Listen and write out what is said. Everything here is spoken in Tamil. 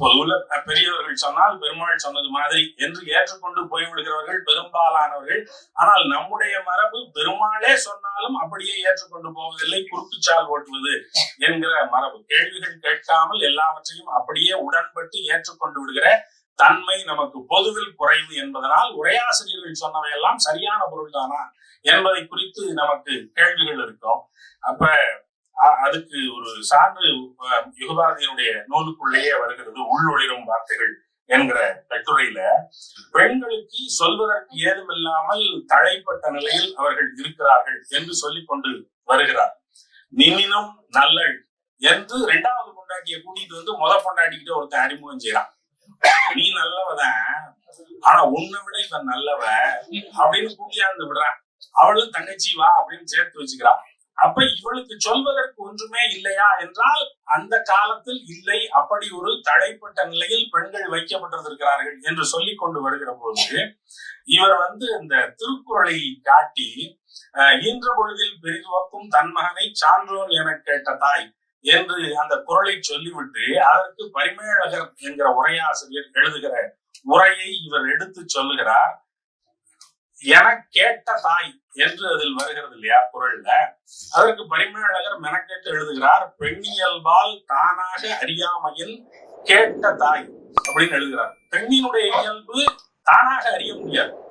பொதுவுல பெரியவர்கள் சொன்னால் பெருமாள் சொன்னது மாதிரி என்று ஏற்றுக்கொண்டு போய்விடுகிறவர்கள் பெரும்பாலானவர்கள். ஆனால் நம்முடைய மரபு பெருமாளே சொன்னாலும் அப்படியே ஏற்றுக்கொண்டு போவதில்லை குறுக்குச்சால் ஓட்டுவது என்கிற மரபு. கேள்விகள் கேட்காமல் எல்லாவற்றையும் அப்படியே உடன்பட்டு ஏற்றுக்கொண்டு விடுகிற தன்மை நமக்கு பொதுவில் குறைவு என்பதனால் உரையாசிரியர்கள் சொன்னவையெல்லாம் சரியான பொருள்தானா என்பதை குறித்து நமக்கு கேள்விகள் இருக்கும். அப்ப அதுக்கு ஒரு சான்று அஹ், யுகபாரதியினுடைய நூலுக்குள்ளேயே வருகிறது உள்ளொளிரும் வார்த்தைகள் என்கிற கட்டுரையில. பெண்களுக்கு சொல்வதற்கு ஏதுமில்லாமல் தழைப்பட்ட நிலையில் அவர்கள் இருக்கிறார்கள் என்று சொல்லிக் கொண்டு வருகிறார். நினினும் நல்லள் என்று இரண்டாவது பொண்டாட்டியை கூட்டிட்டு வந்து முத பொண்டாட்டிக்கிட்ட ஒருத்தன் அறிமுகம் செய்யறான் நீ நல்லவதான் ஆனா உன்னை விட இவன் நல்லவ அப்படின்னு கூட்டியாந்து விடுறான். அவளும் தங்கச்சி வா அப்படின்னு சேர்த்து வச்சுக்கிறான். அப்ப இவளுக்கு சொல்வதற்கு ஒன்றுமே இல்லையா என்றால் அந்த காலத்தில் இல்லை. அப்படி ஒரு தடைப்பட்ட நிலையில் பெண்கள் வைக்கப்பட்டிருக்கிறார்கள் என்று சொல்லிக் கொண்டு வருகிற போது இவர் வந்து இந்த திருக்குறளை காட்டி அஹ், பொழுதில் பெரிதுவக்கும் தன் மகனை சான்றோன் என கேட்ட தாய் என்று அந்த குறளை சொல்லிவிட்டு அதற்கு பரிமேழகர் என்கிற உரையாசிரியர் எழுதுகிற உரையை இவர் எடுத்து சொல்லுகிறார். என கேட்ட தாய் என்று அதில் வருகிறது இல்லையா குரல்ல? அதற்கு பரிமேழகர் மெனக்கேட்டு எழுதுகிறார் பெண்ணியல்பால் தானாக அறியாமையில் கேட்ட தாய் அப்படின்னு எழுதுகிறார். பெண்ணினுடைய இயல்பு தானாக அறிய முடியாது.